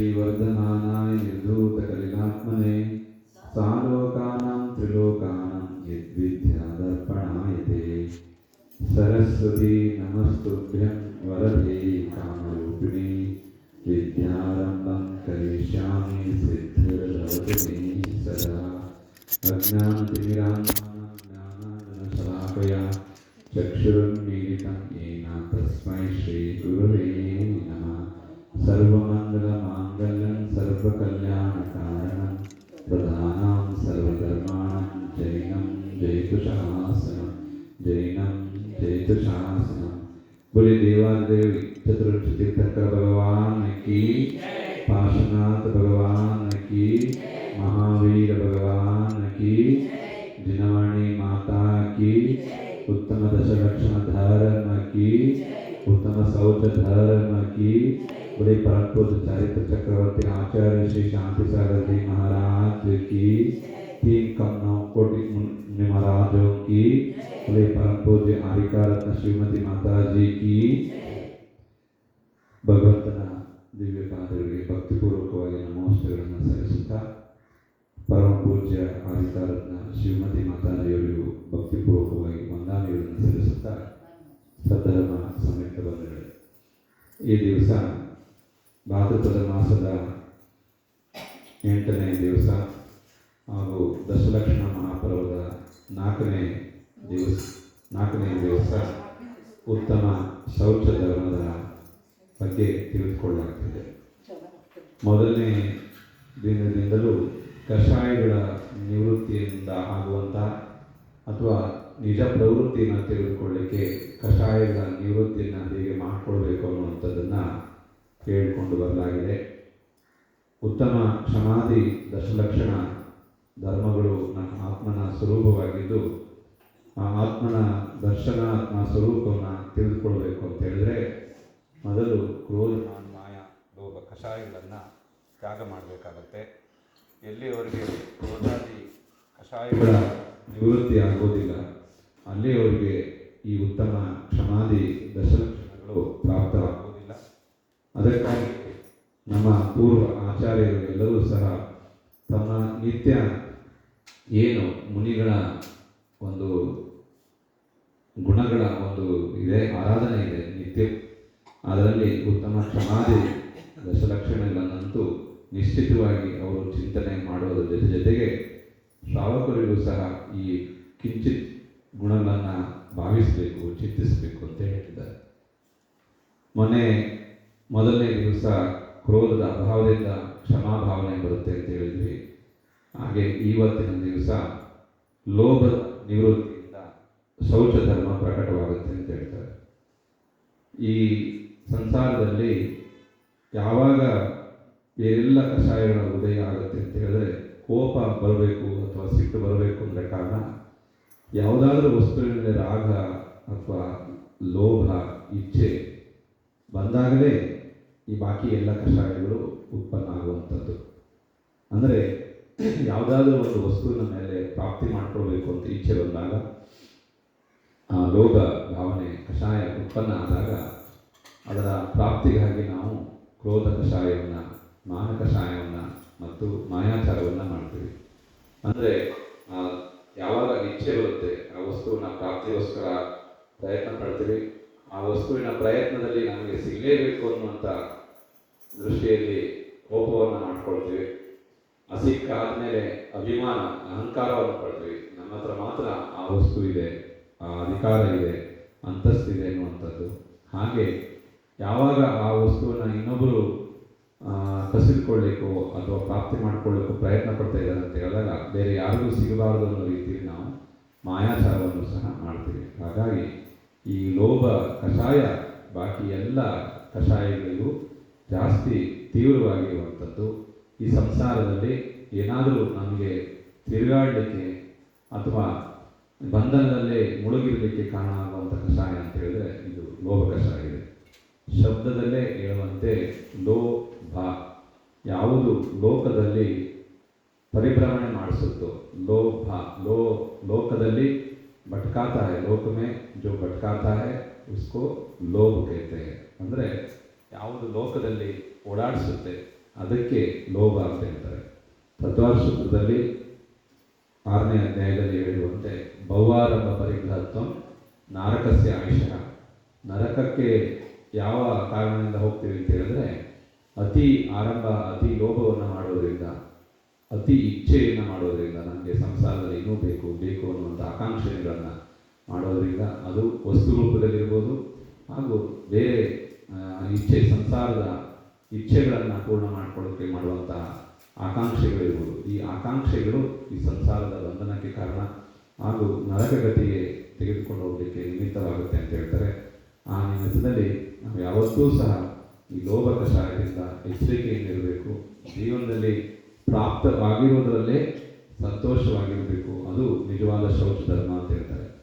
श्रीवर्धमानाय निर्धूतकलिलात्मने सालोकानां त्रिलोकानां यद्विद्यादर्पणाय ते। सरस्वती नमस्तुभ्यं वरदे। जैनं जयतुशासनं बोले देवादेव चतुर्थ तीर्थंकर भगवान की पार्श्वनाथ भगवान की महावीर भगवान की जिनवाणी माता की उत्तम दशलक्षण धर्म की उत्तम शौच धर्म की बड़े परम पूज्य चारित्र चक्रवर्ती आचार्य श्री शांति सागर जी महाराज की ಭಗವಂತನ ದಿವ್ಯ ಪಾದಗಳಿಗೆ ಭಕ್ತಿಪೂರ್ವಕವಾಗಿ ನಮೋಸ್ತಗಳನ್ನು ಸಲ್ಲಿಸುತ್ತಾ ಪರಮ ಪೂಜ್ಯ ಆದಿಕಾರತ್ನ ಶ್ರೀಮತಿ ಮಾತಾಜಿಯವರಿಗೂ ಭಕ್ತಿಪೂರ್ವಕವಾಗಿ ವಂದನೆಗಳನ್ನು ಸಲ್ಲಿಸುತ್ತಾ ಸದ್ಧರ್ಮ ಸಮೇತ ಬಂಧುಗಳೇ, ಈ ದಿವಸ ಭಾದ್ರಪದ ಮಾಸದ ಎಂಟನೇ ದಿವಸ ಹಾಗೂ ದಶಲಕ್ಷಣ ಮಹಾಪರ್ವದ ನಾಲ್ಕನೇ ದಿವಸ ನಾಲ್ಕನೇ ದಿವಸ ಉತ್ತಮ ಶೌಚ ಧರ್ಮದ ಬಗ್ಗೆ ತಿಳಿದುಕೊಳ್ಳಲಾಗ್ತದೆ. ಮೊದಲನೇ ದಿನದಿಂದಲೂ ಕಷಾಯಗಳ ನಿವೃತ್ತಿಯಿಂದ ಆಗುವಂಥ ಅಥವಾ ನಿಜ ಪ್ರವೃತ್ತಿಯನ್ನು ತೆಗೆದುಕೊಳ್ಳಿಕ್ಕೆ ಕಷಾಯಗಳ ನಿವೃತ್ತಿಯನ್ನು ಹೇಗೆ ಮಾಡಿಕೊಳ್ಬೇಕು ಅನ್ನುವಂಥದ್ದನ್ನು ಹೇಳಿಕೊಂಡು ಬರಲಾಗಿದೆ. ಉತ್ತಮ ಸಮಾಧಿ ದಶಲಕ್ಷಣ ಧರ್ಮಗಳು ನಮ್ಮ ಆತ್ಮನ ಸ್ವರೂಪವಾಗಿದ್ದು ಆ ಆತ್ಮನ ದರ್ಶನ ಆತ್ಮ ಸ್ವರೂಪವನ್ನು ತಿಳಿದುಕೊಳ್ಬೇಕು ಅಂತ ಹೇಳಿದ್ರೆ ಮೊದಲು ಕ್ರೋಧ ಮಾಯ ಲೋಭ ಕಷಾಯಗಳನ್ನು ತ್ಯಾಗ ಮಾಡಬೇಕಾಗತ್ತೆ. ಎಲ್ಲಿಯವರೆಗೆ ಕ್ರೋಧಾದಿ ಕಷಾಯಗಳ ನಿವೃತ್ತಿ ಆಗೋದಿಲ್ಲ ಅಲ್ಲಿಯವರೆಗೆ ಈ ಉತ್ತಮ ಕ್ಷಮಾದಿ ದಶಲಕ್ಷಣಗಳು ಪ್ರಾಪ್ತವಾಗುವುದಿಲ್ಲ ಅದಕ್ಕಾಗಿ ನಮ್ಮ ಪೂರ್ವ ಆಚಾರ್ಯರು ಎಲ್ಲರೂ ಸಹ ತಮ್ಮ ನಿತ್ಯ ಏನು ಮುನಿಗಳ ಒಂದು ಗುಣಗಳ ಒಂದು ಇದೆ ಆರಾಧನೆ ಇದೆ ನಿತ್ಯ ಅದರಲ್ಲಿ ಉತ್ತಮ ಸಮಾಧಿ, ದಶಲಕ್ಷಣಗಳನ್ನಂತೂ ನಿಶ್ಚಿತವಾಗಿ ಅವರು ಚಿಂತನೆ ಮಾಡುವುದರ ಜೊತೆ ಜೊತೆಗೆ ಶ್ರಾವಕರಿಗೂ ಸಹ ಈ ಕಿಂಚಿತ್ ಗುಣಗಳನ್ನು ಭಾವಿಸಬೇಕು, ಚಿಂತಿಸಬೇಕು ಅಂತ ಹೇಳ್ತಿದ್ದಾರೆ. ಮೊನ್ನೆ ಮೊದಲನೇ ದಿವಸ ಕ್ರೋಧದ ಅಭಾವದಿಂದ ಕ್ಷಮಾಭಾವನೆ ಬರುತ್ತೆ ಅಂತ ಹೇಳಿದ್ವಿ. ಹಾಗೆ ಇವತ್ತಿನ ದಿವಸ ಲೋಭದ ನಿವೃತ್ತಿಯಿಂದ ಶೌಚ ಧರ್ಮ ಪ್ರಕಟವಾಗುತ್ತೆ ಅಂತ ಹೇಳ್ತಾರೆ. ಈ ಸಂಸಾರದಲ್ಲಿ ಯಾವಾಗ ಎಲ್ಲ ಕಷಾಯಗಳ ಉದಯ ಆಗುತ್ತೆ ಅಂತ ಹೇಳಿದ್ರೆ ಕೋಪ ಬರಬೇಕು ಅಥವಾ ಸಿಟ್ಟು ಬರಬೇಕು ಅಂದರೆ ಕಾರಣ ಯಾವುದಾದ್ರೂ ವಸ್ತುವಿನ ರಾಗ ಅಥವಾ ಲೋಭ, ಇಚ್ಛೆ ಬಂದಾಗಲೇ ಈ ಬಾಕಿ ಎಲ್ಲ ಕಷಾಯಗಳು ಉತ್ಪನ್ನ ಆಗುವಂಥದ್ದು. ಅಂದರೆ ಯಾವುದಾದ್ರೂ ಒಂದು ವಸ್ತುವಿನ ಮೇಲೆ ಪ್ರಾಪ್ತಿ ಮಾಡ್ಕೊಳ್ಬೇಕು ಅಂತ ಇಚ್ಛೆ ಬಂದಾಗ, ಆ ಲೋಭ, ಭಾವನೆ, ಕಷಾಯ ಉತ್ಪನ್ನ ಆದಾಗ ಅದರ ಪ್ರಾಪ್ತಿಗಾಗಿ ನಾವು ಕ್ರೋಧ ಕಷಾಯವನ್ನು ಮಾನ ಕಷಾಯವನ್ನು ಮತ್ತು ಮಾಯಾಚಾರವನ್ನು ಮಾಡ್ತೀವಿ. ಅಂದರೆ ಯಾವಾಗ ಇಚ್ಛೆ ಬರುತ್ತೆ, ಆ ವಸ್ತುವಿನ ಪ್ರಾಪ್ತಿಗೋಸ್ಕರ ಪ್ರಯತ್ನ ಪಡ್ತೀವಿ. ಆ ವಸ್ತುವಿನ ಪ್ರಯತ್ನದಲ್ಲಿ ನಮಗೆ ಸಿಗಲೇಬೇಕು ಅನ್ನುವಂಥ ದೃಷ್ಟಿಯಲ್ಲಿ ಕೋಪವನ್ನು ಮಾಡ್ಕೊಳ್ತೀವಿ. ಆ ಸಿಕ್ಕಾದ್ಮೇಲೆ ಅಭಿಮಾನ, ಅಹಂಕಾರವನ್ನು ಪಡ್ತೀವಿ ನಮ್ಮ ಹತ್ರ ಮಾತ್ರ ಆ ವಸ್ತು ಇದೆ, ಆ ಅಧಿಕಾರ ಇದೆ, ಅಂತಸ್ತಿದೆ ಅನ್ನುವಂಥದ್ದು. ಹಾಗೆ ಯಾವಾಗ ಆ ವಸ್ತುವನ್ನು ಇನ್ನೊಬ್ಬರು ಕಸಿದುಕೊಳ್ಳಿಕ್ಕೋ ಅಥವಾ ಪ್ರಾಪ್ತಿ ಮಾಡಿಕೊಳ್ಳಿಕ್ಕೋ ಪ್ರಯತ್ನ ಪಡ್ತಾ ಇದ್ದಾರೆ ಅಂತ ಹೇಳಿದಾಗ ಬೇರೆ ಯಾರಿಗೂ ಸಿಗಬಾರದು ಅನ್ನೋ ರೀತಿಯಲ್ಲಿ ನಾವು ಮಾಯಾಚಾರವನ್ನು ಸಹ ಮಾಡ್ತೀವಿ. ಹಾಗಾಗಿ ಈ ಲೋಭ, ಕಷಾಯ ಬಾಕಿ ಎಲ್ಲ ಕಷಾಯಗಳಿಗೂ ಜಾಸ್ತಿ ತೀವ್ರವಾಗಿರುವಂಥದ್ದು ಈ ಸಂಸಾರದಲ್ಲಿ ಏನಾದರೂ ನಮಗೆ ತಿರುಗಾಡಲಿಕ್ಕೆ ಅಥವಾ ಬಂಧನದಲ್ಲೇ ಮುಳುಗಿರಲಿಕ್ಕೆ ಕಾರಣ ಆಗುವಂಥ ಕಷಾಯ ಅಂತ ಹೇಳಿದ್ರೆ ಇದು ಲೋಭ ಕಷಾಯ. ಶಬ್ದದಲ್ಲೇ ಹೇಳುವಂತೆ ಲೋಭ ಯಾವುದು ಲೋಕದಲ್ಲಿ ಪರಿಭ್ರಮಣೆ ಮಾಡಿಸುತ್ತೋ ಲೋಭ ಲೋ ಲೋಕದಲ್ಲಿ ಭಟ್ಕಾತಾ है लोक में जो भटकाता है उसको ಲೋಭ कहते हैं ಅಂದರೆ ಯಾವುದು ಲೋಕದಲ್ಲಿ ಓಡಾಡಿಸುತ್ತೆ ಅದಕ್ಕೆ ಲೋಭ ಅಂತ ಹೇಳ್ತಾರೆ ತತ್ವಾರ ಸೂತ್ರದಲ್ಲಿ ಆರನೇ ಅಧ್ಯಾಯದಲ್ಲಿ ಹೇಳಿರುವಂತೆ ಭೌವಾರಂಭ ಪರಿಗ್ರಹತ್ವ ನಾರಕಸ್ಯ ಆಯುಷ ನರಕಕ್ಕೆ ಯಾವ ಕಾರಣದಿಂದ ಹೋಗ್ತೀವಿ ಅಂತ ಹೇಳಿದ್ರೆ, ಅತಿ ಆರಂಭ, ಅತಿ ಲೋಭವನ್ನು ಮಾಡೋದ್ರಿಂದ, ಅತಿ ಇಚ್ಛೆಯನ್ನು ಮಾಡೋದ್ರಿಂದ ನಮಗೆ ಸಂಸಾರದಲ್ಲಿ ಇನ್ನೂ ಬೇಕು ಬೇಕು ಅನ್ನುವಂಥ ಆಕಾಂಕ್ಷೆಗಳನ್ನು ಮಾಡೋದ್ರಿಂದ ಅದು ವಸ್ತು ರೂಪದಲ್ಲಿರ್ಬೋದು ಹಾಗೂ ಬೇರೆ ಇಚ್ಛೆ, ಸಂಸಾರದ ಇಚ್ಛೆಗಳನ್ನು ಪೂರ್ಣ ಮಾಡಿಕೊಳ್ಳೋಕ್ಕೆ ಮಾಡುವಂತಹ ಆಕಾಂಕ್ಷೆಗಳಿರ್ಬೋದು. ಈ ಆಕಾಂಕ್ಷೆಗಳು ಈ ಸಂಸಾರದ ಬಂಧನಕ್ಕೆ ಕಾರಣ ಹಾಗೂ ನರಕಗತಿಗೆ ತೆಗೆದುಕೊಂಡು ಹೋಗಲಿಕ್ಕೆ ನಿಮಿತ್ತವಾಗುತ್ತೆ ಅಂತ ಹೇಳ್ತಾರೆ. ಆ ನಾವು ಯಾವತ್ತೂ ಸಹ ಈ ಲೋಭ ಕಷಾಯದಿಂದ ಎಚ್ಚರಿಕೆಯಿಂದ ಇರಬೇಕು. ಜೀವನದಲ್ಲಿ ಪ್ರಾಪ್ತವಾಗಿರುವುದರಲ್ಲೇ ಸಂತೋಷವಾಗಿರಬೇಕು. ಅದು ನಿಜವಾದ ಶೌಚ ಧರ್ಮ ಅಂತ ಹೇಳ್ತಾರೆ.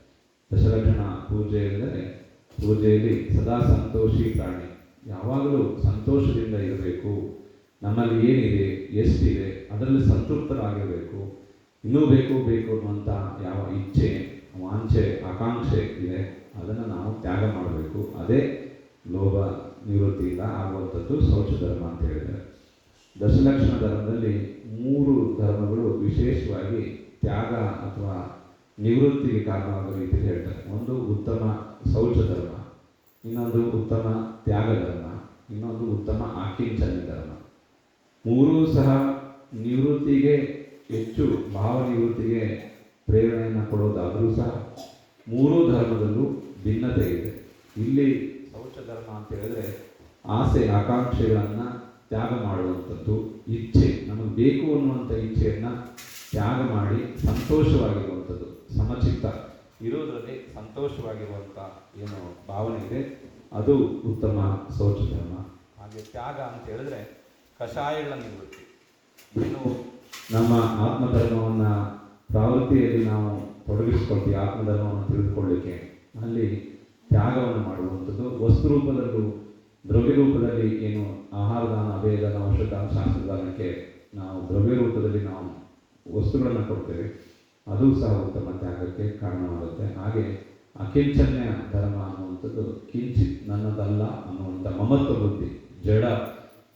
ದಶಲಕ್ಷಣ ಪೂಜೆ ಎಂದರೆ ಪೂಜೆಯಲ್ಲಿ ಸದಾ ಸಂತೋಷಿ ಪ್ರಾಣಿ. ಯಾವಾಗಲೂ ಸಂತೋಷದಿಂದ ಇರಬೇಕು. ನಮ್ಮಲ್ಲಿ ಏನಿದೆ, ಎಷ್ಟಿದೆ, ಅದರಲ್ಲಿ ಸಂತೃಪ್ತರಾಗಿರಬೇಕು. ಇನ್ನೂ ಬೇಕು ಬೇಕು ಅನ್ನುವಂಥ ಯಾವ ಇಚ್ಛೆ, ವಾಂಛೆ, ಆಕಾಂಕ್ಷೆ ಇದೆ. ಅದನ್ನು ನಾವು ತ್ಯಾಗ ಮಾಡಬೇಕು. ಅದೇ ಲೋಭ ನಿವೃತ್ತಿಯಿಂದ ಆಗುವಂಥದ್ದು ಶೌಚ ಧರ್ಮ ಅಂತ ಹೇಳಿದ್ದಾರೆ. ದಶಲಕ್ಷಣ ಧರ್ಮದಲ್ಲಿ ಮೂರು ಧರ್ಮಗಳು ವಿಶೇಷವಾಗಿ ತ್ಯಾಗ ಅಥವಾ ನಿವೃತ್ತಿಗೆ ಕಾರಣವಾದ ರೀತಿಯಲ್ಲಿ ಹೇಳ್ತಾರೆ. ಒಂದು ಉತ್ತಮ ಶೌಚ ಧರ್ಮ, ಇನ್ನೊಂದು ಉತ್ತಮ ತ್ಯಾಗ ಧರ್ಮ, ಇನ್ನೊಂದು ಉತ್ತಮ ಆಕಿಂಚನ ಧರ್ಮ. ಮೂರೂ ಸಹ ನಿವೃತ್ತಿಗೆ ಹೆಚ್ಚು, ಭಾವ ನಿವೃತ್ತಿಗೆ ಪ್ರೇರಣೆಯನ್ನು ಕೊಡೋದಾದರೂ ಸಹ ಮೂರೂ ಧರ್ಮದಲ್ಲೂ ಭಿನ್ನತೆ ಇದೆ. ಇಲ್ಲಿ ಶೌಚ ಧರ್ಮ ಅಂತ ಹೇಳಿದ್ರೆ ಆಸೆ, ಆಕಾಂಕ್ಷೆಗಳನ್ನು ತ್ಯಾಗ ಮಾಡುವಂಥದ್ದು ಇಚ್ಛೆ. ನಮಗೆ ಬೇಕು ಅನ್ನುವಂಥ ಇಚ್ಛೆಯನ್ನು ತ್ಯಾಗ ಮಾಡಿ ಸಂತೋಷವಾಗಿರುವಂಥದ್ದು, ಸಮಚಿತ್ತ. ಇರೋದರಲ್ಲಿ ಸಂತೋಷವಾಗಿರುವಂಥ ಏನು ಭಾವನೆ ಇದೆ. ಅದು ಉತ್ತಮ ಶೌಚ ಧರ್ಮ ಹಾಗೆ ತ್ಯಾಗ ಅಂತ ಹೇಳಿದ್ರೆ ಕಷಾಯಗಳ ನಿವೃತ್ತಿ. ಇನ್ನು ನಮ್ಮ ಆತ್ಮಧರ್ಮವನ್ನು ಪ್ರವೃತ್ತಿಯಲ್ಲಿ ನಾವು ತೊಡಗಿಸ್ಕೊಳ್ತೀವಿ ಆತ್ಮಧರ್ಮವನ್ನು ತಿಳಿದುಕೊಳ್ಳಿಕ್ಕೆ. ಅಲ್ಲಿ ತ್ಯಾಗವನ್ನು ಮಾಡುವಂಥದ್ದು. ವಸ್ತು ರೂಪದಲ್ಲೂ ದ್ರವ್ಯ ರೂಪದಲ್ಲಿ ಏನು ಆಹಾರದಾನ ಅಭೇದಾನ ಔಷಧಾನ ಶಾಸ್ತ್ರದಾನಕ್ಕೆ ನಾವು ದ್ರವ್ಯ ರೂಪದಲ್ಲಿ ನಾವು ವಸ್ತುಗಳನ್ನು ಕೊಡ್ತೇವೆ. ಅದು ಸಹ ಉತ್ತಮ ತ್ಯಾಗಕ್ಕೆ ಕಾರಣವಾಗುತ್ತೆ. ಹಾಗೆ ಅಕಿಂಚನ್ಯ ಧರ್ಮ ಅನ್ನುವಂಥದ್ದು ಕಿಂಚಿತ್ ನನ್ನದಲ್ಲ ಅನ್ನುವಂಥ ಮಮತ್ವ ಬುದ್ಧಿ, ಜಡ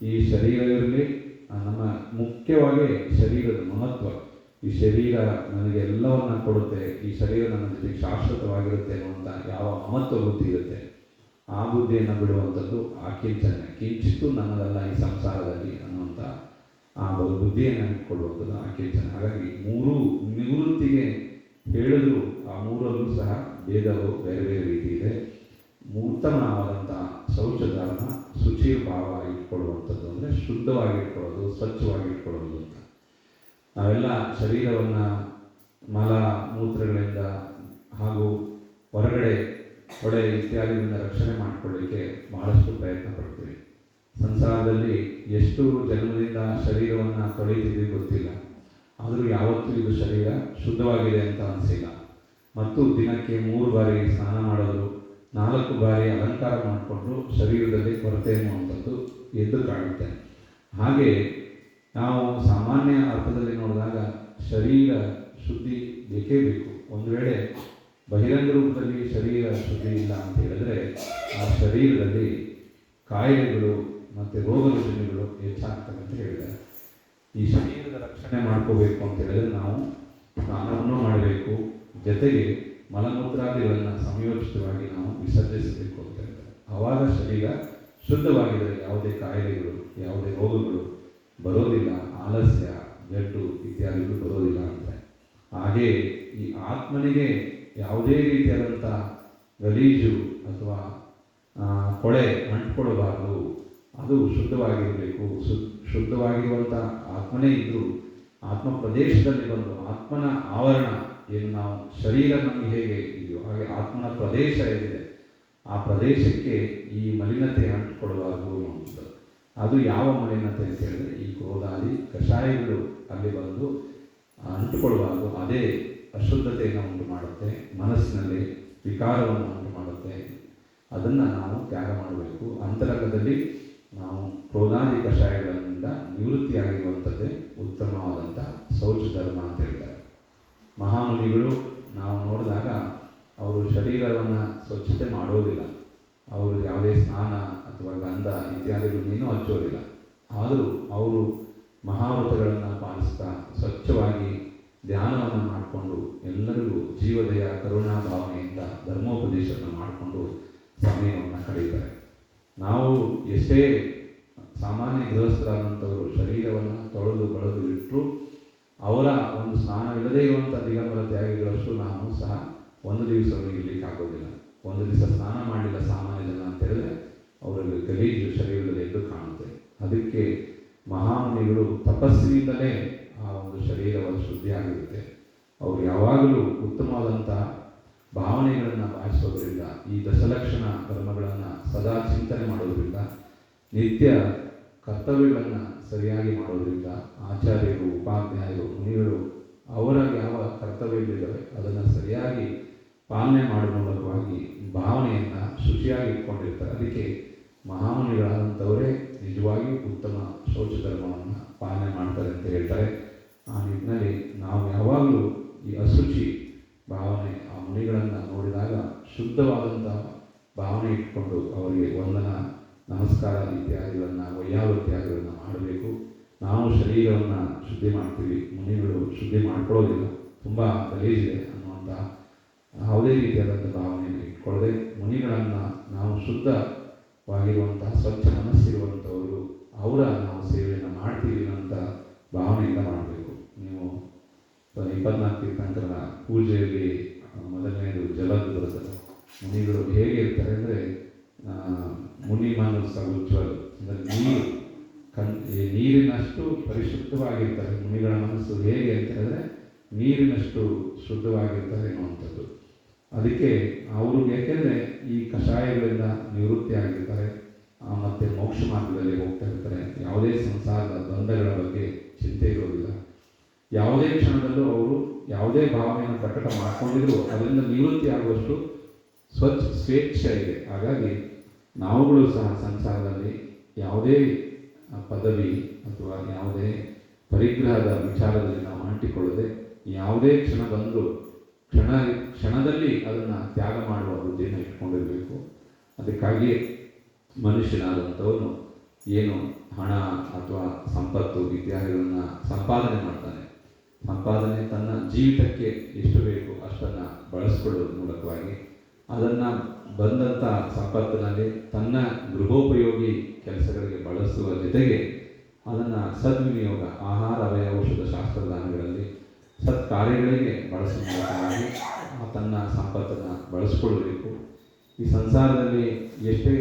ಈ ಶರೀರ ಇರಲಿ. ನಮ್ಮ ಮುಖ್ಯವಾಗಿ ಶರೀರದ ಮಹತ್ವ. ಈ ಶರೀರ ನನಗೆ ಎಲ್ಲವನ್ನ ಕೊಡುತ್ತೆ, ಈ ಶರೀರ ನನ್ನ ಜೊತೆಗೆ ಶಾಶ್ವತವಾಗಿರುತ್ತೆ ಅನ್ನುವಂಥ ಯಾವ ಮಹತ್ವ ಬುದ್ಧಿ ಇರುತ್ತೆ, ಆ ಬುದ್ಧಿಯನ್ನು ಬಿಡುವಂಥದ್ದು ಆ ಕಿಂಚನ ಕಿಂಚಿತ್ತು ನನ್ನದಲ್ಲ ಈ ಸಂಸಾರದಲ್ಲಿ ಅನ್ನುವಂಥ ಆ ಒಂದು ಬುದ್ಧಿಯನ್ನು ಕೊಡುವಂಥದ್ದು ಆ ಕಿಂಚನ ಹಾಗಾಗಿ ಮೂರು, ನಿವೃತ್ತಿಗೆ ಹೇಳಿದ್ರು, ಆ ಮೂರಲ್ಲೂ ಸಹ ಭೇದವು ಬೇರೆ ಬೇರೆ ರೀತಿ ಇದೆ. ಉತ್ತಮವಾದಂಥ ಶೌಚ ಭಾವ ಇಟ್ಕೊಳ್ಳುವಂಥದ್ದು ಅಂದರೆ ಶುದ್ಧವಾಗಿ ಸ್ವಚ್ಛವಾಗಿಟ್ಕೊಳ್ಳೋದು ಅಂತ. ನಾವೆಲ್ಲ ಶರೀರವನ್ನು ಮಲ ಮೂತ್ರಗಳಿಂದ ಹಾಗೂ ಹೊರಗಡೆ ಹೊಳೆ ಇತ್ಯಾದಿಗಳಿಂದ ರಕ್ಷಣೆ ಮಾಡಿಕೊಳ್ಳಲಿಕ್ಕೆ ಬಹಳಷ್ಟು ಪ್ರಯತ್ನ ಪಡ್ತೀವಿ. ಸಂಸಾರದಲ್ಲಿ ಎಷ್ಟು ಜನ್ಮದಿಂದ ಶರೀರವನ್ನು ತೊಳೆಯುತ್ತಿದ್ದೀವಿ ಗೊತ್ತಿಲ್ಲ. ಆದರೂ ಯಾವತ್ತೂ ಇದು ಶರೀರ ಶುದ್ಧವಾಗಿದೆ ಅಂತ ಅನಿಸಿಲ್ಲ. ಮತ್ತು ದಿನಕ್ಕೆ ಮೂರು ಬಾರಿ ಸ್ನಾನ ಮಾಡೋದು, ನಾಲ್ಕು ಬಾರಿ ಅಲಂಕಾರ ಮಾಡಿಕೊಂಡು ಶರೀರದಲ್ಲಿ ಕೊರತೆ ಅನ್ನುವಂಥದ್ದು ಎದ್ದು ಕಾಣುತ್ತೆ. ಹಾಗೆ ನಾವು ಸಾಮಾನ್ಯ ಅರ್ಥದಲ್ಲಿ ನೋಡಿದಾಗ ಶರೀರ ಶುದ್ಧಿ ಬೇಕೇ ಬೇಕು. ಒಂದು ವೇಳೆ ಬಹಿರಂಗ ರೂಪದಲ್ಲಿ ಶರೀರ ಶುದ್ಧಿ ಇಲ್ಲ ಅಂತ ಹೇಳಿದ್ರೆ ಆ ಶರೀರದಲ್ಲಿ ಕಾಯಿಲೆಗಳು ಮತ್ತು ರೋಗ ರುಜಿನಗಳು ಹೆಚ್ಚಾಗ್ತವೆ ಅಂತ ಹೇಳಿದ್ದಾರೆ. ಈ ಶರೀರದ ರಕ್ಷಣೆ ಮಾಡ್ಕೋಬೇಕು ಅಂತ ಹೇಳಿದ್ರೆ ನಾವು ಸ್ನಾನವನ್ನು ಮಾಡಬೇಕು. ಜೊತೆಗೆ ಮಲಮೂತ್ರಾದಿಗಳನ್ನು ಸಂಯೋಜಿತವಾಗಿ ನಾವು ವಿಸರ್ಜಿಸಬೇಕು ಅಂತ ಹೇಳ್ತಾರೆ ಆವಾಗ ಶರೀರ ಶುದ್ಧವಾಗಿದ್ದರೆ ಯಾವುದೇ ಕಾಯಿಲೆಗಳು, ಯಾವುದೇ ರೋಗಗಳು ಬರೋದಿಲ್ಲ, ಆಲಸ್ಯ, ಜಡ್ಡು ಇತ್ಯಾದಿಗಳು ಬರೋದಿಲ್ಲ ಅಂತ ಹಾಗೆ ಈ ಆತ್ಮನಿಗೆ ಯಾವುದೇ ರೀತಿಯಾದಂಥ ಗಲೀಜು ಅಥವಾ ಕೊಳೆ ಅಂಟ್ಕೊಳ್ಬಾರ್ದು ಅದು ಶುದ್ಧವಾಗಿರಬೇಕು. ಶು ಶುದ್ಧವಾಗಿರುವಂಥ ಆತ್ಮನೇ ಇದ್ದು, ಆತ್ಮ ಪ್ರದೇಶದಲ್ಲಿ ಬಂದು ಆತ್ಮನ ಆವರಣ ಏನು ನಾವು ಶರೀರ ನಮಗೆ ಹೇಗೆ ಇದೆಯೋ ಹಾಗೆ ಆತ್ಮನ ಪ್ರದೇಶ ಏನಿದೆ ಆ ಪ್ರದೇಶಕ್ಕೆ ಈ ಮಲಿನತೆ ಅಂಟಿಕೊಳ್ಳಬಾರದು ಅನ್ನುವಂಥದ್ದು. ಅದು ಯಾವ ಮಲಿನತೆ ಅಂತ ಹೇಳಿದ್ರೆ ಈ ಕ್ರೋಧಾದಿ ಕಷಾಯಗಳು ಅಲ್ಲಿ ಬಂದು ಅಂಟುಕೊಳ್ಳಬಾರದು ಅದೇ ಅಶುದ್ಧತೆಯನ್ನು ಉಂಟು ಮಾಡುತ್ತೆ, ಮನಸ್ಸಿನಲ್ಲಿ ವಿಕಾರವನ್ನು ಉಂಟು ಮಾಡುತ್ತೆ. ಅದನ್ನು ನಾವು ತ್ಯಾಗ ಮಾಡಬೇಕು. ಅಂತರಂಗದಲ್ಲಿ ನಾವು ಕ್ರೋಧಾದಿ ಕಷಾಯಗಳಿಂದ ನಿವೃತ್ತಿಯಾಗಿರುವಂಥದ್ದೇ ಉತ್ತಮವಾದಂಥ ಶೌಚ ಧರ್ಮ ಅಂತ ಹೇಳ್ತಾರೆ. ಮಹಾಮುನಿಗಳು ನಾವು ನೋಡಿದಾಗ ಅವರು ಶರೀರವನ್ನು ಸ್ವಚ್ಛತೆ ಮಾಡೋದಿಲ್ಲ. ಅವರು ಯಾವುದೇ ಸ್ನಾನ ಅಥವಾ ಗಂಧ ಇತ್ಯಾದಿಗಳನ್ನೇನೂ ಹಚ್ಚೋದಿಲ್ಲ ಆದರೂ ಅವರು ಮಹಾವ್ರತಗಳನ್ನು ಪಾಲಿಸ್ತಾ ಸ್ವಚ್ಛವಾಗಿ ಧ್ಯಾನವನ್ನು ಮಾಡಿಕೊಂಡು ಎಲ್ಲರಿಗೂ ಜೀವದಯ ಕರುಣಾ ಭಾವನೆಯಿಂದ ಧರ್ಮೋಪದೇಶವನ್ನು ಮಾಡಿಕೊಂಡು ಸಮಯವನ್ನು ಕಳೀತಾರೆ ನಾವು ಎಷ್ಟೇ ಸಾಮಾನ್ಯ ಗೃಹಸ್ಥರಾದಂಥವರು ಶರೀರವನ್ನು ತೊಳೆದು ಬಳದು ಇಟ್ಟರು ಅವರ ಒಂದು ಸ್ನಾನವಿಲ್ಲದೆ ಇರುವಂಥ ದಿಗಂಬರ ತ್ಯಾಗಿಗಳಷ್ಟು ನಾವು ಸಹ ಒಂದು ದಿವಸ ಇರಲಿಕ್ಕೆ ಆಗೋದಿಲ್ಲ ಒಂದು ದಿವಸ ಸ್ನಾನ ಮಾಡಲಿಲ್ಲ ಸಾಮಾನ್ಯ ಜನ ಅಂತ ಹೇಳಿದ್ರೆ ಅವರಲ್ಲಿ ಗಲೀಜು ಶರೀರದಲ್ಲಿ ಎದ್ದು ಕಾಣುತ್ತೆ. ಅದಕ್ಕೆ ಮಹಾಮುನಿಗಳು ತಪಸ್ಸಿನಿಂದಲೇ ಆ ಒಂದು ಶರೀರವನ್ನು ಶುದ್ಧಿಯಾಗಿರುತ್ತೆ. ಅವರು ಯಾವಾಗಲೂ ಉತ್ತಮವಾದಂಥ ಭಾವನೆಗಳನ್ನು ಭಾವಿಸೋದ್ರಿಂದ ಈ ದಶಲಕ್ಷಣ ಕರ್ಮಗಳನ್ನು ಸದಾ ಚಿಂತನೆ ಮಾಡೋದ್ರಿಂದ, ನಿತ್ಯ ಕರ್ತವ್ಯಗಳನ್ನು ಸರಿಯಾಗಿ ಮಾಡೋದ್ರಿಂದ ಆಚಾರ್ಯರು, ಉಪಾಧ್ಯಾಯರು, ಮುನಿಗಳು ಅವರ ಯಾವ ಕರ್ತವ್ಯಗಳಿದ್ದಾವೆ, ಅದನ್ನು ಸರಿಯಾಗಿ ಪಾಲನೆ ಮಾಡುವ ಮೂಲಕವಾಗಿ ಭಾವನೆಯನ್ನು ಶುಚಿಯಾಗಿ ಇಟ್ಕೊಂಡಿರ್ತಾರೆ. ಅದಕ್ಕೆ ಮಹಾಮುನಿಗಳಾದಂಥವರೇ ನಿಜವಾಗಿ ಉತ್ತಮ ಶೌಚ ಧರ್ಮವನ್ನು ಪಾಲನೆ ಮಾಡ್ತಾರೆ ಅಂತ ಹೇಳ್ತಾರೆ. ಆ ನಿಟ್ಟಿನಲ್ಲಿ ನಾವು ಯಾವಾಗಲೂ ಈ ಅಶುಚಿ ಭಾವನೆ ಆ ಮುನಿಗಳನ್ನು ನೋಡಿದಾಗ ಶುದ್ಧವಾದಂಥ ಭಾವನೆ ಇಟ್ಕೊಂಡು ಅವರಿಗೆ ವಂದನ, ನಮಸ್ಕಾರ ಇತ್ಯಾದಿಗಳನ್ನು ವೈಯಾವೃತ್ಯಾದಿಗಳನ್ನು ಮಾಡಬೇಕು. ನಾವು ಶರೀರವನ್ನು ಶುದ್ಧಿ ಮಾಡ್ತೀವಿ, ಮುನಿಗಳು ಶುದ್ಧಿ ಮಾಡ್ಕೊಳ್ಳೋದಿಲ್ಲ. ತುಂಬ ಗಲೀಜಿದೆ ಅನ್ನುವಂಥ ಯಾವುದೇ ರೀತಿಯಾದಂಥ ಭಾವನೆಯನ್ನು ಇಟ್ಕೊಳ್ಳದೆ ಮುನಿಗಳನ್ನು ನಾವು ಶುದ್ಧವಾಗಿರುವಂತಹ, ಸ್ವಚ್ಛ ಮನಸ್ಸಿರುವಂಥವರು, ಅವರ ನಾವು ಸೇವೆಯನ್ನು ಮಾಡ್ತೀವಿ ಅಂತ ಭಾವನೆಯಿಂದ ಮಾಡಬೇಕು. ನೀವು ಇಪ್ಪತ್ನಾಲ್ಕು ತೀರ್ಥಂಕರ ಪೂಜೆಯಲ್ಲಿ ಮೊದಲನೇದು ಜಲದ್ದು ಬರುತ್ತದೆ ಮುನಿಗಳು ಹೇಗೆ ಇರ್ತಾರೆ ಅಂದರೆ ಮುನಿ ಮನಸ್ಸ ಉಜ್ವಲ ಅಂದರೆ ನೀರು, ಕಣ್ ನೀರಿನಷ್ಟು ಪರಿಶುದ್ಧವಾಗಿರ್ತಾರೆ ಮುನಿಗಳ ಮನಸ್ಸು ಹೇಗೆ ಅಂತ ಹೇಳಿದ್ರೆ ನೀರಿನಷ್ಟು ಶುದ್ಧವಾಗಿರ್ತಾರೆ ಅನ್ನುವಂಥದ್ದು ಅದಕ್ಕೆ ಅವರು ಯಾಕೆಂದರೆ ಈ ಕಷಾಯಗಳಿಂದ ನಿವೃತ್ತಿ ಆಗಿರ್ತಾರೆ ಮತ್ತೆ ಮೋಕ್ಷ ಮಾರ್ಗದಲ್ಲಿ ಹೋಗ್ತಾ ಇರ್ತಾರೆ. ಯಾವುದೇ ಸಂಸಾರದ ಬಂಧಗಳ ಬಗ್ಗೆ ಚಿಂತೆ ಇರೋದಿಲ್ಲ. ಯಾವುದೇ ಕ್ಷಣದಲ್ಲೂ ಅವರು ಯಾವುದೇ ಭಾವನೆಯನ್ನು ಪ್ರಕಟ ಮಾಡಿಕೊಂಡಿದ್ರು ಅದರಿಂದ ನಿವೃತ್ತಿ ಆಗುವಷ್ಟು ಸ್ವಚ್ಛ ಸ್ವೇಚ್ಛೆ ಇದೆ. ಹಾಗಾಗಿ ನಾವುಗಳು ಸಹ ಸಂಸಾರದಲ್ಲಿ ಯಾವುದೇ ಪದವಿ ಅಥವಾ ಯಾವುದೇ ಪರಿಗ್ರಹದ ವಿಚಾರದಲ್ಲಿ ನಾವು ಅಂಟಿಕೊಳ್ಳದೆ ಯಾವುದೇ ಕ್ಷಣ ಬಂದರೂ ಕ್ಷಣ, ಕ್ಷಣದಲ್ಲಿ ಅದನ್ನು ತ್ಯಾಗ ಮಾಡುವ ಬುದ್ಧಿಯನ್ನು ಇಟ್ಕೊಂಡಿರಬೇಕು. ಅದಕ್ಕಾಗಿ ಮನುಷ್ಯನಾದಂಥವನು ಏನು ಹಣ ಅಥವಾ ಸಂಪತ್ತು, ಇತ್ಯಾದಿಗಳನ್ನು ಸಂಪಾದನೆ ಮಾಡ್ತಾನೆ. ಸಂಪಾದನೆ ತನ್ನ ಜೀವಿತಕ್ಕೆ ಎಷ್ಟು ಬೇಕು ಅಷ್ಟನ್ನು ಬಳಸ್ಕೊಳ್ಳೋದ್ರ ಮೂಲಕವಾಗಿ ಅದನ್ನು ಬಂದಂಥ ಸಂಪತ್ತಿನಲ್ಲಿ ತನ್ನ ಗೃಹೋಪಯೋಗಿ ಕೆಲಸಗಳಿಗೆ ಬಳಸುವ ಜೊತೆಗೆ ಅದನ್ನು ಸದ್ವಿನಿಯೋಗ, ಆಹಾರ ಅವಯ ಔಷಧ ಶಾಸ್ತ್ರದಾನಗಳಲ್ಲಿ ಸತ್ ಕಾರ್ಯಗಳಿಗೆ ಬಳಸುವ ತನ್ನ ಸಂಪತ್ತನ್ನು ಬಳಸ್ಕೊಳ್ಬೇಕು. ಈ ಸಂಸಾರದಲ್ಲಿ ಎಷ್ಟೇ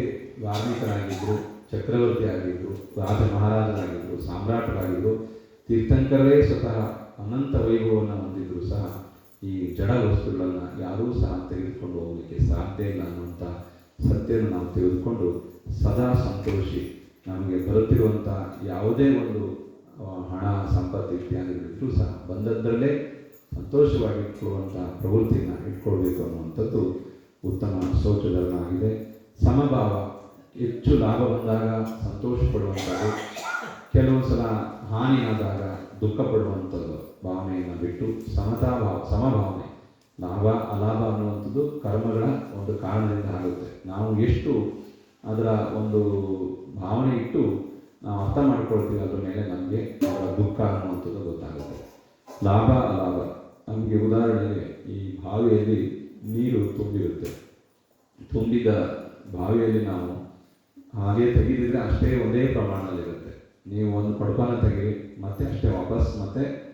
ಧಾರ್ಮಿಕರಾಗಿದ್ದರು ಚಕ್ರವರ್ತಿ ಆಗಿದ್ದರು ರಾಜ ಮಹಾರಾಜರಾಗಿದ್ದರು ಸಾಮ್ರಾಟರಾಗಿದ್ದರು ತೀರ್ಥಂಕರೇ ಸ್ವತಃ ಅನಂತ ವೈಭವವನ್ನು ಹೊಂದಿದ್ರು ಸಹ ಈ ಜಡ ವಸ್ತುಗಳನ್ನು ಯಾರೂ ಸಹ ತೆಗೆದುಕೊಂಡು ಹೋಗಲಿಕ್ಕೆ ಸಾಧ್ಯ ಇಲ್ಲ ಅನ್ನುವಂಥ ಸತ್ಯವನ್ನು ನಾವು ತಿಳಿದುಕೊಂಡು ಸದಾ ಸಂತೋಷಿ. ನಮಗೆ ಬರುತ್ತಿರುವಂಥ ಯಾವುದೇ ಒಂದು ಹಣ ಸಂಪತ್ತು ಬಿಟ್ಟರೂ ಸಹ ಬಂದದ್ದರಲ್ಲೇ ಸಂತೋಷವಾಗಿ ಇಟ್ಕೊಳ್ಳುವಂಥ ಪ್ರವೃತ್ತಿಯನ್ನು ಇಟ್ಕೊಳ್ಬೇಕು ಅನ್ನುವಂಥದ್ದು ಉತ್ತಮ ಶೌಚಧರ್ಮ ಆಗಿದೆ ಸಮಭಾವ ಹೆಚ್ಚು ಲಾಭ ಬಂದಾಗ ಸಂತೋಷ ಪಡುವಂಥದ್ದು ಕೆಲವು ಸಲ ಹಾನಿಯಾದಾಗ ದುಃಖ ಪಡುವಂಥದ್ದು ಭಾವನೆಯನ್ನು ಬಿಟ್ಟು ಸಮತಾ ಭಾವ ಸಮಭಾವನೆ, ಲಾಭ, ಅಲಾಭ ಅನ್ನುವಂಥದ್ದು ಕರ್ಮಗಳ ಒಂದು ಕಾರಣದಿಂದ ಆಗುತ್ತೆ. ನಾವು ಎಷ್ಟು ಅದರ ಒಂದು ಭಾವನೆ ಇಟ್ಟು ನಾವು ಅರ್ಥ ಮಾಡ್ಕೊಳ್ತೀವಿ ಅದ್ರ ಮೇಲೆ ನಮಗೆ ಅವರ ದುಃಖ ಅನ್ನುವಂಥದ್ದು ಗೊತ್ತಾಗುತ್ತೆ. ಲಾಭ ಅಲಾಭ. ನಮಗೆ ಉದಾಹರಣೆಗೆ ಈ ಬಾವಿಯಲ್ಲಿ ನೀರು ತುಂಬಿರುತ್ತೆ. ತುಂಬಿದ ಬಾವಿಯಲ್ಲಿ ನಾವು ಹಾಗೆ ತೆಗೆದಿದ್ರೆ ಅಷ್ಟೇ ಒಂದೇ ಪ್ರಮಾಣದಲ್ಲಿರುತ್ತೆ. ನೀವು ಒಂದು ಕೊಡಪಾನ ತೆಗೀರಿ ಮತ್ತೆ ಅಷ್ಟೇ ವಾಪಸ್ ಮತ್ತೆ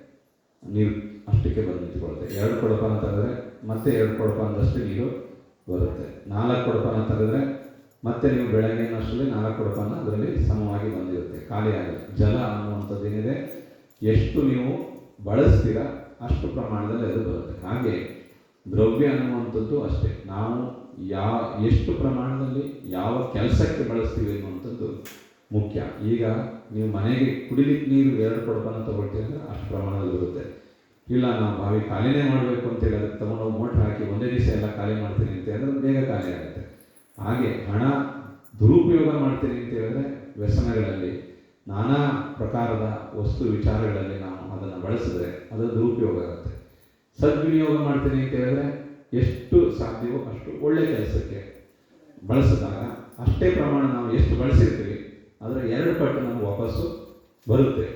ನೀರು ಅಷ್ಟಕ್ಕೆ ಬಂದು ಎರಡು ಕೊಡಪಾನ ತೆಗೆದ್ರೆ ಮತ್ತೆ ಎರಡು ಕೊಡಪಾನದಷ್ಟು ನೀರು ಬರುತ್ತೆ. ನಾಲ್ಕು ಕೊಡಪಾನ ತೆಗೆದ್ರೆ ಮತ್ತೆ ನೀವು ಬೆಳಗ್ಗೆ ಅಷ್ಟರಲ್ಲಿ ನಾಲ್ಕು ರೂಪಾಯಿನ ಅದರಲ್ಲಿ ಸಮವಾಗಿ ಬಂದಿರುತ್ತೆ, ಖಾಲಿ ಜಲ ಅನ್ನುವಂಥದ್ದು ಏನಿದೆ ಎಷ್ಟು ನೀವು ಬಳಸ್ತೀರಾ, ಅಷ್ಟು ಪ್ರಮಾಣದಲ್ಲಿ ಅದು ಬರುತ್ತೆ. ಹಾಗೆ ದ್ರವ್ಯ ಅನ್ನುವಂಥದ್ದು ಅಷ್ಟೇ. ನಾವು ಯಾವ ಎಷ್ಟು ಪ್ರಮಾಣದಲ್ಲಿ ಯಾವ ಕೆಲಸಕ್ಕೆ ಬಳಸ್ತೀವಿ ಅನ್ನುವಂಥದ್ದು ಮುಖ್ಯ. ಈಗ ನೀವು ಮನೆಗೆ ಕುಡಿಲಿಕ್ಕೆ ನೀರು ಎರಡು ಕೊಡಪನ ತಗೊಳ್ತೀವಿ ಅಂದರೆ ಅಷ್ಟು ಪ್ರಮಾಣದಲ್ಲಿ ಬರುತ್ತೆ. ಇಲ್ಲ, ನಾವು ಬಾವಿ ಖಾಲಿನೇ ಮಾಡಬೇಕು ಅಂತೇಳಿ ಅದಕ್ಕೆ ತಗೊಂಡೋಗಿ ಮೋಟ್ರ್ ಹಾಕಿ ಒಂದೇ ದಿವಸ ಎಲ್ಲ ಖಾಲಿ ಮಾಡ್ತೀನಿ ಅಂತ ಹೇಳಿದ್ರೆ ಬೇಗ ಖಾಲಿ ಆಗುತ್ತೆ. ಹಾಗೆ ಹಣ ದುರುಪಯೋಗ ಮಾಡ್ತೀನಿ ಅಂತ ಹೇಳಿದ್ರೆ ವ್ಯಸನಗಳಲ್ಲಿ, ನಾನಾ ಪ್ರಕಾರದ ವಸ್ತು ವಿಚಾರಗಳಲ್ಲಿ ನಾವು ಅದನ್ನು ಬಳಸಿದ್ರೆ ಅದು ದುರುಪಯೋಗ ಆಗುತ್ತೆ. ಸದ್ವಿನಿಯೋಗ ಮಾಡ್ತೀನಿ ಅಂತ ಹೇಳಿದ್ರೆ ಎಷ್ಟು ಸಾಧ್ಯವೋ ಅಷ್ಟು ಒಳ್ಳೆ ಕೆಲಸಕ್ಕೆ ಬಳಸಿದಾಗ ಅಷ್ಟೇ ಪ್ರಮಾಣ ನಾವು ಎಷ್ಟು ಬಳಸಿರ್ತೀವಿ, ಅದರ ಎರಡು ಪಟ್ಟು ನಮ್ಗೆ ವಾಪಸ್ಸು ಬರುತ್ತೆ.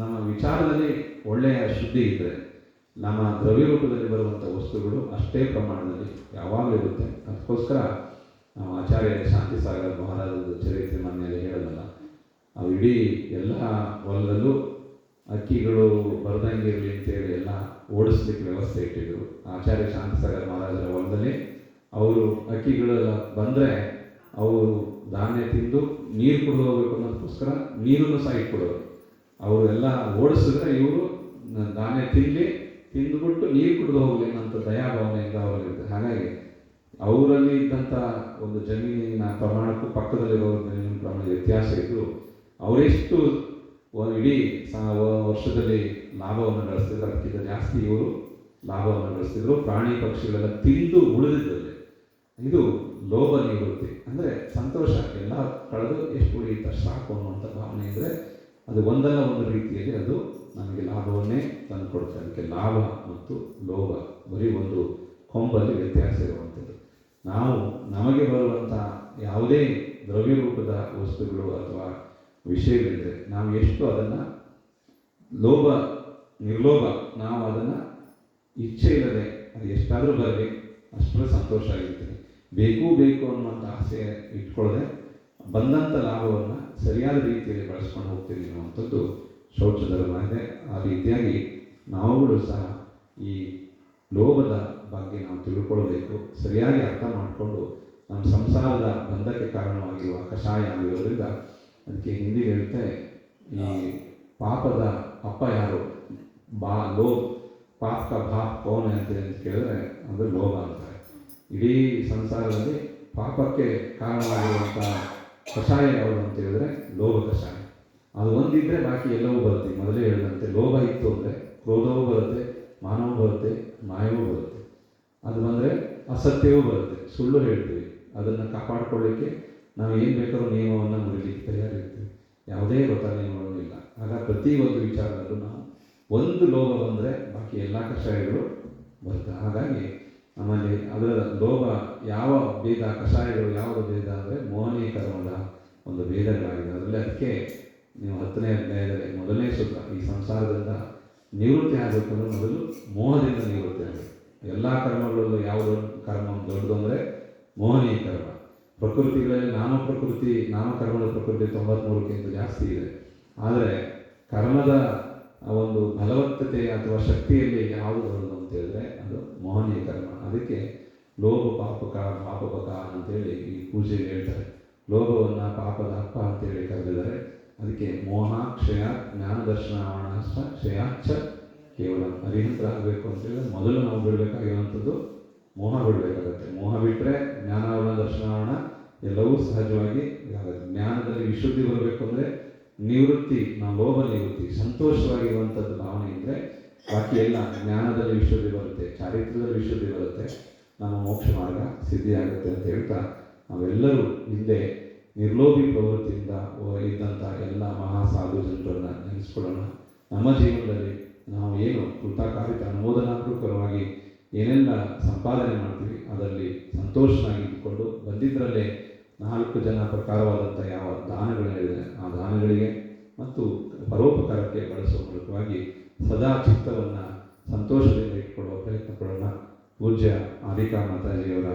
ನಮ್ಮ ವಿಚಾರದಲ್ಲಿ ಒಳ್ಳೆಯ ಶುದ್ಧಿ ಇದ್ದರೆ ನಮ್ಮ ದ್ರವ್ಯ ರೂಪದಲ್ಲಿ ಬರುವಂಥ ವಸ್ತುಗಳು ಅಷ್ಟೇ ಪ್ರಮಾಣದಲ್ಲಿ ಯಾವಾಗಲೂ ಇರುತ್ತೆ. ಅದಕ್ಕೋಸ್ಕರ ನಾವು ಆಚಾರ್ಯ ಶಾಂತಿ ಸಾಗರ ಮಹಾರಾಜರ ಚರಿತ್ರೆ ಮನೆಯಲ್ಲಿ ಹೇಳೋದಲ್ಲ ಅವು ಇಡೀ ಎಲ್ಲ ಹೊಲದಲ್ಲೂ ಅಕ್ಕಿಗಳು ಬರ್ದಂಗೆ ಇರಲಿ ಅಂತೇಳಿ ಎಲ್ಲ ಓಡಿಸ್ಲಿಕ್ಕೆ ವ್ಯವಸ್ಥೆ ಇಟ್ಟಿದ್ರು. ಆಚಾರ್ಯ ಶಾಂತಿಸಾಗರ್ ಮಹಾರಾಜರ ಹೊಲದಲ್ಲಿ ಅವರು ಅಕ್ಕಿಗಳೆಲ್ಲ ಬಂದರೆ ಅವರು ಧಾನ್ಯ ತಿಂದು ನೀರು ಕುಡಿದು ಹೋಗ್ಬೇಕು ಅನ್ನೋದಕ್ಕೋಸ್ಕರ ನೀರನ್ನು ಸಹ ಇಟ್ಕೊಡೋರು. ಅವರು ಎಲ್ಲ ಓಡಿಸಿದ್ರೆ ಇವರು ಧಾನ್ಯ ತಿನ್ನಲಿ ತಿಂದುಬಿಟ್ಟು ನೀರು ಕುಡಿದು ಹೋಗಲಿ ಅನ್ನೋಂಥ ದಯಾಭಾವನೆಯಿಂದ ಅವರಿರುತ್ತೆ ಹಾಗಾಗಿ ಅವರಲ್ಲಿ ಇದ್ದಂಥ ಒಂದು ಜಮೀನಿನ ಪ್ರಮಾಣಕ್ಕೂ ಪಕ್ಕದಲ್ಲಿರೋ ಜಮೀನಿನ ಪ್ರಮಾಣ ವ್ಯತ್ಯಾಸ ಇದ್ದು, ಅವರೆಷ್ಟು ಇಡೀ ವರ್ಷದಲ್ಲಿ ಲಾಭವನ್ನು ಗಳಿಸ್ತಿದ್ರು ಅದಕ್ಕಿಂತ ಜಾಸ್ತಿ ಇವರು ಲಾಭವನ್ನು ಗಳಿಸ್ತಿದ್ರು ಪ್ರಾಣಿ ಪಕ್ಷಿಗಳೆಲ್ಲ ತಿಂದು ಉಳಿದಿದ್ದಲ್ಲಿ ಇದು ಲೋಭ ನಿವೃತ್ತಿ. ಅಂದರೆ ಸಂತೋಷ. ಎಲ್ಲ ಕಳೆದು ಎಷ್ಟು ಉಳಿಯುತ್ತೆ ಸಾಕು ಅನ್ನುವಂಥ ಭಾವನೆ ಇದ್ದರೆ ಅದು ಒಂದಲ್ಲ ಒಂದು ರೀತಿಯಲ್ಲಿ ಅದು ನಮಗೆ ಲಾಭವನ್ನೇ ತಂದುಕೊಡುತ್ತೆ. ಅದಕ್ಕೆ ಲಾಭ ಮತ್ತು ಲೋಭ ಬರೀ ಒಂದು ಕೊಂಬಲ್ಲಿ ವ್ಯತ್ಯಾಸ ಇರುವಂಥದ್ದು. ನಾವು ನಮಗೆ ಬರುವಂಥ ಯಾವುದೇ ದ್ರವ್ಯ ರೂಪದ ವಸ್ತುಗಳು ಅಥವಾ ವಿಷಯಗಳಿದ್ರೆ ನಾವು ಎಷ್ಟು ಅದನ್ನು ಲೋಭ, ನಿರ್ಲೋಭ, ನಾವು ಅದನ್ನು ಇಚ್ಛೆ ಇಲ್ಲದೆ ಅದು ಎಷ್ಟಾದರೂ ಬರಲಿ, ಅಷ್ಟರ ಸಂತೋಷ ಆಗಿರ್ತೀವಿ ಬೇಕು ಬೇಕು ಅನ್ನುವಂಥ ಆಸೆ ಇಟ್ಕೊಳ್ಳದೆ ಬಂದಂಥ ಲಾಭವನ್ನು ಸರಿಯಾದ ರೀತಿಯಲ್ಲಿ ಬಳಸ್ಕೊಂಡು ಹೋಗ್ತೀವಿ ಅನ್ನುವಂಥದ್ದು ಶೌಚ ಧರ್ಮ ಇದೆ ಆ ರೀತಿಯಾಗಿ ನಾವುಗಳು ಸಹ ಈ ಲೋಭದ ಬಗ್ಗೆ ನಾವು ತಿಳ್ಕೊಳ್ಬೇಕು. ಸರಿಯಾಗಿ ಅರ್ಥ ಮಾಡಿಕೊಂಡು ನಮ್ಮ ಸಂಸಾರದ ಬಂಧಕ್ಕೆ ಕಾರಣವಾಗಿರುವ ಕಷಾಯ ಆಗಿರೋದ್ರಿಂದ ಅದಕ್ಕೆ ಹಿಂದಿ ಹೇಳುತ್ತೆ, ಈ ಪಾಪದ ಅಪ್ಪ ಯಾರು? ಬಾ ಲೋ ಪಾಪ ಭಾಪ್ ಕೌನ್ ಅಂತ ಕೇಳಿದ್ರೆ ಅಂದರೆ ಲೋಭ ಅಂತಾರೆ. ಇಡೀ ಸಂಸಾರದಲ್ಲಿ ಪಾಪಕ್ಕೆ ಕಾರಣವಾಗಿರುವಂಥ ಕಷಾಯ ಯಾವುದು ಅಂತ ಹೇಳಿದ್ರೆ ಲೋಭ ಕಷಾಯ. ಅದು ಒಂದಿದ್ರೆ ಬಾಕಿ ಎಲ್ಲವೂ ಬರುತ್ತೆ. ಮೊದಲೇ ಹೇಳಿದಂತೆ ಲೋಭ ಇತ್ತು ಅಂದರೆ ಕ್ರೋಧವೂ ಬರುತ್ತೆ, ಮಾನವೂ ಬರುತ್ತೆ ಮಾಯವೂ ಬರುತ್ತೆ. ಅದು ಬಂದರೆ ಅಸತ್ಯವೂ ಬರುತ್ತೆ. ಸುಳ್ಳು ಹೇಳ್ತೀವಿ. ಅದನ್ನು ಕಾಪಾಡಿಕೊಳ್ಳಿಕ್ಕೆ ನಾವು ಏನು ಬೇಕಾದ್ರೂ ನಿಯಮವನ್ನು ಮುರಿಲಿಕ್ಕೆ ತಯಾರಿರ್ತೀವಿ. ಯಾವುದೇ ವ್ರತ ನಿಯಮಗಳು ಇಲ್ಲ. ಆಗ ಒಂದು ವಿಚಾರದಲ್ಲೂ ನಾವು ಒಂದು ಲೋಭ ಬಂದರೆ ಬಾಕಿ ಎಲ್ಲ ಕಷಾಯಗಳು ಬರುತ್ತೆ ಹಾಗಾಗಿ ನಮ್ಮಲ್ಲಿ ಅದರ ಲೋಭ ಯಾವ ಭೇದ, ಕಷಾಯಗಳು ಯಾವುದು ಭೇದ ಅಂದರೆ ಮೋಹನೀಯ ಕರ್ಮದ ಒಂದು ಭೇದಗಳಾಗಿದೆ. ಅದರಲ್ಲಿ ಅದಕ್ಕೆ ನೀವು ಹತ್ತನೇ ಅಧ್ಯಾಯದಲ್ಲಿ ಮೊದಲನೇ ಸೂತ್ರ, ಈ ಸಂಸಾರದಿಂದ ನಿವೃತ್ತಿ ಆಗಬೇಕಂದ್ರೆ ಮೊದಲು ಮೋಹದಿಂದ ನಿವೃತ್ತಿ ಆಗಬೇಕು. ಎಲ್ಲ ಕರ್ಮಗಳಲ್ಲೂ ಯಾವುದು ಕರ್ಮ ದೊಡ್ಡದು ಅಂದರೆ ಮೋಹನೀಯ ಕರ್ಮ. ಪ್ರಕೃತಿಗಳಲ್ಲಿ ನಾಮ ಪ್ರಕೃತಿ ನಾಮಕರ್ಮದ ಪ್ರಕೃತಿ ತೊಂಬತ್ಮೂರಕ್ಕಿಂತ ಜಾಸ್ತಿ ಇದೆ. ಆದರೆ ಕರ್ಮದ ಒಂದು ಫಲವತ್ತತೆ ಅಥವಾ ಶಕ್ತಿಯಲ್ಲಿ ಯಾವುದು ದೊಡ್ಡದು ಅಂತ ಹೇಳಿದ್ರೆ ಅದು ಮೋಹನೀಯ ಕರ್ಮ. ಅದಕ್ಕೆ ಲೋಭ ಪಾಪಕ ಪಾಪಪಕ ಅಂತೇಳಿ ಈ ಪೂಜೆಗೆ ಹೇಳ್ತಾರೆ. ಲೋಭವನ್ನು ಪಾಪದ ಅಪ್ಪ ಅಂತೇಳಿ ಕರೆದಿದ್ದಾರೆ. ಅದಕ್ಕೆ ಮೋಹ, ಕ್ಷಯ, ಜ್ಞಾನ ದರ್ಶನವಾಣಾಷ್ಟ ಕ್ಷಯಾಚ್ಛ ಕೇವಲ ಆಗಬೇಕು ಅಂತೇಳಿದ್ರೆ ಮೊದಲು ನಾವು ಬಿಡಬೇಕಾಗಿರುವಂಥದ್ದು ಮೋಹ ಬಿಡಬೇಕಾಗತ್ತೆ. ಮೋಹ ಬಿಟ್ಟರೆ ಜ್ಞಾನಾವರಣ ದರ್ಶನಾವರಣ ಎಲ್ಲವೂ ಸಹಜವಾಗಿ ಆಗುತ್ತೆ. ಜ್ಞಾನದಲ್ಲಿ ವಿಶುದ್ಧಿ ಬರಬೇಕು ಅಂದರೆ ನಿವೃತ್ತಿ, ನಾವು ಲೋಭ ನಿವೃತ್ತಿ, ಸಂತೋಷವಾಗಿರುವಂಥದ್ದು ಭಾವನೆ ಇದ್ದರೆ ಬಾಕಿ ಎಲ್ಲ ಜ್ಞಾನದಲ್ಲಿ ವಿಶುದ್ಧಿ ಬರುತ್ತೆ, ಚಾರಿತ್ರ್ಯದಲ್ಲಿ ವಿಶುದ್ಧಿ ಬರುತ್ತೆ. ನಮ್ಮ ಮೋಕ್ಷ ಮಾರ್ಗ ಸಿದ್ಧಿಯಾಗುತ್ತೆ ಅಂತ ಹೇಳ್ತಾ ನಾವೆಲ್ಲರೂ ಹಿಂದೆ ನಿರ್ಲೋಭಿ ಪ್ರವೃತ್ತಿಯಿಂದ ಇದ್ದಂಥ ಎಲ್ಲ ಮಹಾ ಸಾಧು ಜನರನ್ನು ನೆನೆಸ್ಕೊಳ್ಳೋಣ. ನಮ್ಮ ಜೀವನದಲ್ಲಿ ನಾವು ಏನು ಕೃತಕಾರಿತ ಅನುಮೋದನಾಪೂರ್ವಕವಾಗಿ ಏನೆಲ್ಲ ಸಂಪಾದನೆ ಮಾಡ್ತೀವಿ, ಅದರಲ್ಲಿ ಸಂತೋಷನಾಗಿದ್ದುಕೊಂಡು ಬಂದಿದ್ದರಲ್ಲೇ ನಾಲ್ಕು ಜನ ಪ್ರಕಾರವಾದಂಥ ಯಾವ ದಾನಗಳಿದೆ ಆ ದಾನಗಳಿಗೆ ಮತ್ತು ಪರೋಪಕಾರಕ್ಕೆ ಬಳಸುವ ಮೂಲಕವಾಗಿ ಸದಾ ಚಿತ್ತವನ್ನು ಸಂತೋಷದಿಂದ ಇಟ್ಕೊಳ್ಳುವ ಪ್ರಯತ್ನ ಪಡೋಣ. ಪೂಜ್ಯ ಆದಿಕಾ ಮಾತಾಜಿಯವರ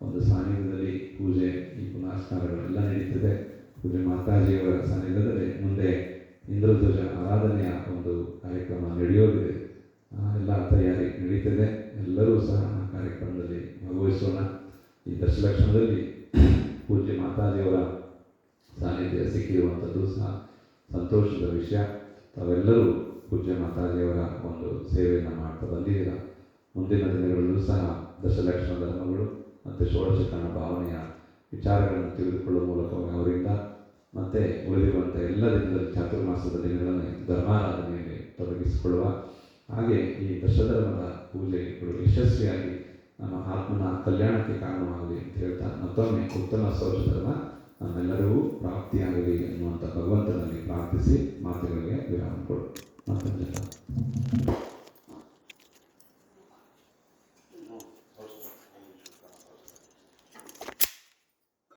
ಒಂದು ಸಾನ್ನಿಧ್ಯದಲ್ಲಿ ಪೂಜೆ ಈ ಪುನಸ್ಕಾರಗಳೆಲ್ಲ ನಡೀತದೆ. ಪೂಜ್ಯ ಮಾತಾಜಿಯವರ ಸಾನ್ನಿಧ್ಯದಲ್ಲಿ ಮುಂದೆ ಇಂದ್ರಧ್ವಜ ಆರಾಧನೆಯ ಒಂದು ಕಾರ್ಯಕ್ರಮ ನಡೆಯೋದಿದೆ. ಎಲ್ಲ ತಯಾರಿ ನಡೀತಿದೆ. ಎಲ್ಲರೂ ಸಹ ಆ ಕಾರ್ಯಕ್ರಮದಲ್ಲಿ ಭಾಗವಹಿಸೋಣ. ಈ ದಶಲಕ್ಷಣದಲ್ಲಿ ಪೂಜ್ಯ ಮಾತಾಜಿಯವರ ಸಾನ್ನಿಧ್ಯ ಸಿಕ್ಕಿರುವಂಥದ್ದು ಸಹ ಸಂತೋಷದ ವಿಷಯ. ತಾವೆಲ್ಲರೂ ಪೂಜ್ಯ ಮಾತಾಜಿಯವರ ಒಂದು ಸೇವೆಯನ್ನು ಮಾಡ್ತಾ ಬಂದಿದ್ದೀರ? ಮುಂದಿನ ದಿನಗಳಲ್ಲೂ ಸಹ ದಶಲಕ್ಷಣ ಧರ್ಮಗಳು ಮತ್ತು ಷೋಡಶಕರಣ ಭಾವನೆಯ ವಿಚಾರಗಳನ್ನು ತಿಳಿದುಕೊಳ್ಳುವ ಮೂಲಕವಾಗಿ ಅವರಿಂದ ಮತ್ತೆ ಉಳಿದಿರುವಂಥ ಎಲ್ಲ ದಿನದಲ್ಲಿ ಚಾತುರ್ಮಾಸದ ದಿನಗಳನ್ನು ಧರ್ಮಾರಾಧನೆಯಲ್ಲಿ ತೊಡಗಿಸಿಕೊಳ್ಳುವ ಹಾಗೆ ಈ ದಶಧರ್ಮದ ಪೂಜೆಗಳು ಯಶಸ್ವಿಯಾಗಿ ನಮ್ಮ ಆತ್ಮನ ಕಲ್ಯಾಣಕ್ಕೆ ಕಾರಣವಾಗಲಿ ಅಂತ ಹೇಳ್ತಾ ಮತ್ತೊಮ್ಮೆ ಉತ್ತಮ ಸೌಜಧರ್ಮ ನಮ್ಮೆಲ್ಲರಿಗೂ ಪ್ರಾಪ್ತಿಯಾಗಲಿ ಅನ್ನುವಂಥ ಭಗವಂತನಲ್ಲಿ ಪ್ರಾರ್ಥಿಸಿ, ಮಾತುಗಳಿಗೆ ವಿರಾಮ ಕೊಡು. ಮಾತಂಜಲ